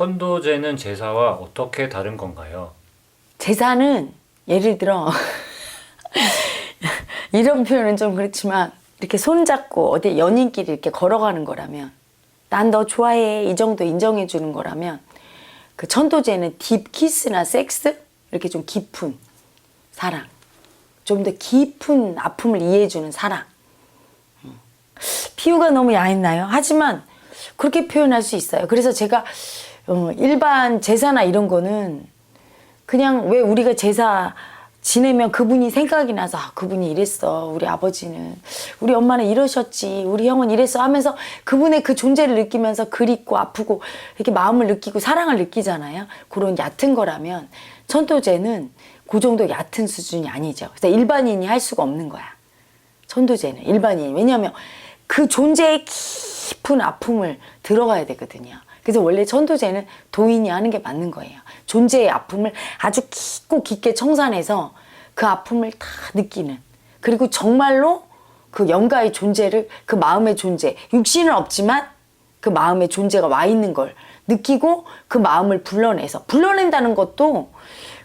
천도제는 제사와 어떻게 다른 건가요? 제사는 예를 들어 이런 표현은 좀 그렇지만 이렇게 손잡고 어디 연인끼리 이렇게 걸어가는 거라면 난 너 좋아해 이 정도 인정해 주는 거라면 그 천도제는 딥 키스나 섹스 이렇게 좀 깊은 사랑 좀 더 깊은 아픔을 이해해 주는 사랑 음. 비유가 너무 야했나요? 하지만 그렇게 표현할 수 있어요. 그래서 제가 어, 일반 제사나 이런 거는 그냥 왜 우리가 제사 지내면 그분이 생각이 나서 아, 그분이 이랬어 우리 아버지는. 우리 엄마는 이러셨지 우리 형은 이랬어 하면서 그분의 그 존재를 느끼면서 그립고 아프고 이렇게 마음을 느끼고 사랑을 느끼잖아요. 그런 얕은 거라면 천도제는 그 정도 얕은 수준이 아니죠. 그래서 일반인이 할 수가 없는 거야. 천도제는 일반인 왜냐하면 그 존재의 깊은 아픔을 들어가야 되거든요. 그래서 원래 천도제는 도인이 하는 게 맞는 거예요. 존재의 아픔을 아주 깊고 깊게 청산해서 그 아픔을 다 느끼는 그리고 정말로 그 영가의 존재를 그 마음의 존재 육신은 없지만 그 마음의 존재가 와 있는 걸 느끼고 그 마음을 불러내서 불러낸다는 것도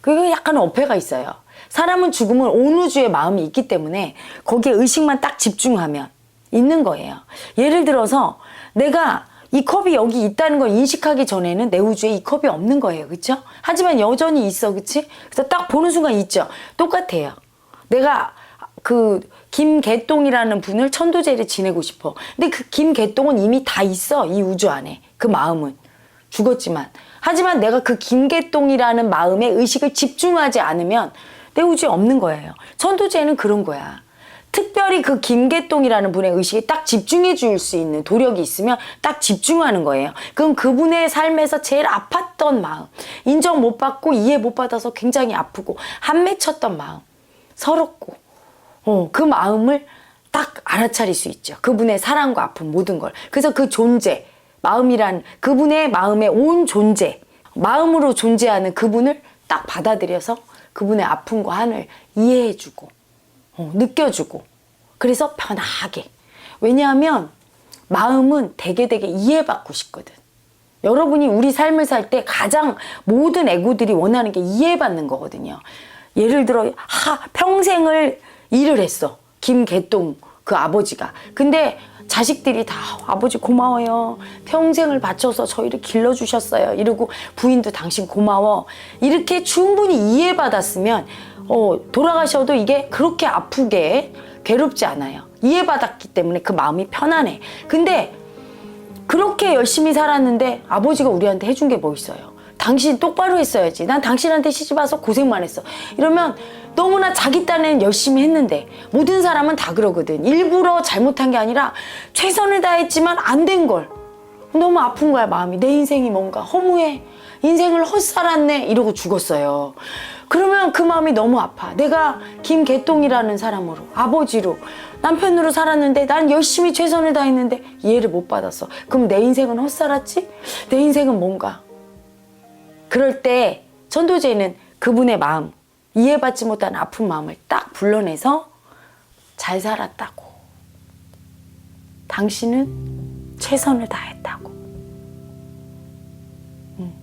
그게 약간 어폐가 있어요. 사람은 죽으면 온 우주의 마음이 있기 때문에 거기에 의식만 딱 집중하면 있는 거예요. 예를 들어서 내가 이 컵이 여기 있다는 걸 인식하기 전에는 내 우주에 이 컵이 없는 거예요. 그렇죠? 하지만 여전히 있어. 그렇지? 그래서 딱 보는 순간 있죠. 똑같아요. 내가 그 김개똥이라는 분을 천도제를 지내고 싶어. 근데 그 김개똥은 이미 다 있어. 이 우주 안에. 그 마음은. 죽었지만. 하지만 내가 그 김개똥이라는 마음에 의식을 집중하지 않으면 내 우주에 없는 거예요. 천도제는 그런 거야. 특별히 그 김개똥이라는 분의 의식에 딱 집중해 줄 수 있는 도력이 있으면 딱 집중하는 거예요. 그럼 그분의 삶에서 제일 아팠던 마음, 인정 못 받고 이해 못 받아서 굉장히 아프고 한 맺혔던 마음, 서럽고, 어, 그 마음을 딱 알아차릴 수 있죠. 그분의 사랑과 아픔 모든 걸. 그래서 그 존재, 마음이란 그분의 마음의 온 존재, 마음으로 존재하는 그분을 딱 받아들여서 그분의 아픔과 한을 이해해주고, 어, 느껴주고 그래서 편하게. 왜냐하면 마음은 되게 되게 이해받고 싶거든. 여러분이 우리 삶을 살 때 가장 모든 애고들이 원하는 게 이해받는 거거든요. 예를 들어 하 평생을 일을 했어. 김개똥 그 아버지가. 근데 자식들이 다 아버지 고마워요. 평생을 바쳐서 저희를 길러주셨어요. 이러고 부인도 당신 고마워. 이렇게 충분히 이해받았으면 어, 돌아가셔도 이게 그렇게 아프게 괴롭지 않아요. 이해받았기 때문에 그 마음이 편안해. 근데 그렇게 열심히 살았는데 아버지가 우리한테 해준 게 뭐 있어요? 당신 똑바로 했어야지. 난 당신한테 시집 와서 고생만 했어. 이러면 너무나 자기 딴에는 열심히 했는데 모든 사람은 다 그러거든. 일부러 잘못한 게 아니라 최선을 다했지만 안 된 걸. 너무 아픈 거야 마음이. 내 인생이 뭔가 허무해. 인생을 헛살았네 이러고 죽었어요. 그러면 그 마음이 너무 아파. 내가 김개똥이라는 사람으로 아버지로 남편으로 살았는데 난 열심히 최선을 다했는데 이해를 못 받았어. 그럼 내 인생은 헛살았지? 내 인생은 뭔가? 그럴 때 천도제는 그분의 마음, 이해받지 못한 아픈 마음을 딱 불러내서 잘 살았다고. 당신은 최선을 다했다고. 음,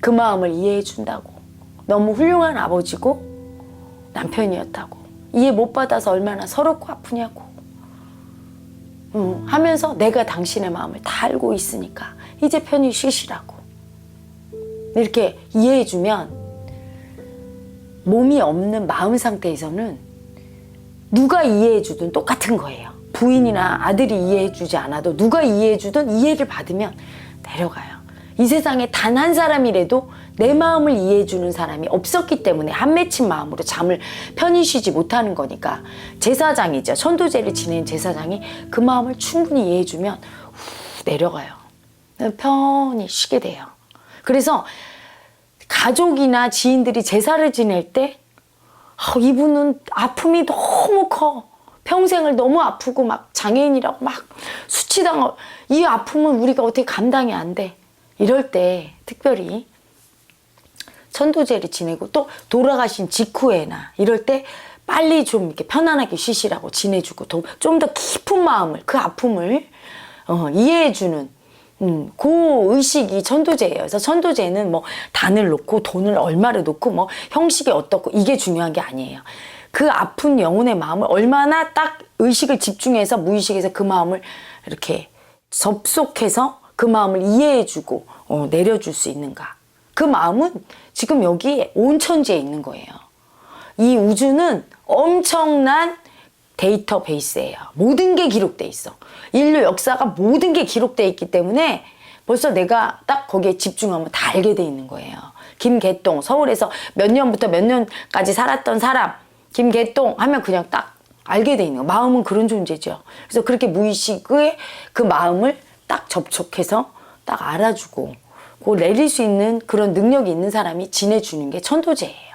그 마음을 이해해 준다고. 너무 훌륭한 아버지고 남편이었다고. 이해 못 받아서 얼마나 서럽고 아프냐고. 음, 하면서 내가 당신의 마음을 다 알고 있으니까 이제 편히 쉬시라고. 이렇게 이해해주면 몸이 없는 마음 상태에서는 누가 이해해주든 똑같은 거예요. 부인이나 아들이 이해해주지 않아도 누가 이해해주든 이해를 받으면 내려가요. 이 세상에 단 한 사람이라도 내 마음을 이해해주는 사람이 없었기 때문에 한 맺힌 마음으로 잠을 편히 쉬지 못하는 거니까 제사장이죠. 천도제를 지낸 제사장이 그 마음을 충분히 이해해주면 후, 내려가요. 편히 쉬게 돼요. 그래서 가족이나 지인들이 제사를 지낼 때 아, 이분은 아픔이 너무 커. 평생을 너무 아프고 막 장애인이라고 막 수치당하고 이 아픔은 우리가 어떻게 감당이 안 돼. 이럴 때 특별히 천도제를 지내고 또 돌아가신 직후에나 이럴 때 빨리 좀 이렇게 편안하게 쉬시라고 지내주고 좀 더 깊은 마음을 그 아픔을 어, 이해해주는 음, 그 의식이 천도제예요. 그래서 천도제는 뭐 단을 놓고 돈을 얼마를 놓고 뭐 형식이 어떻고 이게 중요한 게 아니에요. 그 아픈 영혼의 마음을 얼마나 딱 의식을 집중해서 무의식에서 그 마음을 이렇게 접속해서 그 마음을 이해해주고 어, 내려줄 수 있는가. 그 마음은 지금 여기 온 천지에 있는 거예요. 이 우주는 엄청난 데이터베이스예요. 모든 게 기록돼 있어. 인류 역사가 모든 게 기록돼 있기 때문에 벌써 내가 딱 거기에 집중하면 다 알게 돼 있는 거예요. 김개똥 서울에서 몇 년부터 몇 년까지 살았던 사람 김개똥 하면 그냥 딱 알게 돼 있는 거. 마음은 그런 존재죠. 그래서 그렇게 무의식의 그 마음을 딱 접촉해서 딱 알아주고 그 내릴 수 있는 그런 능력이 있는 사람이 지내주는 게 천도제예요.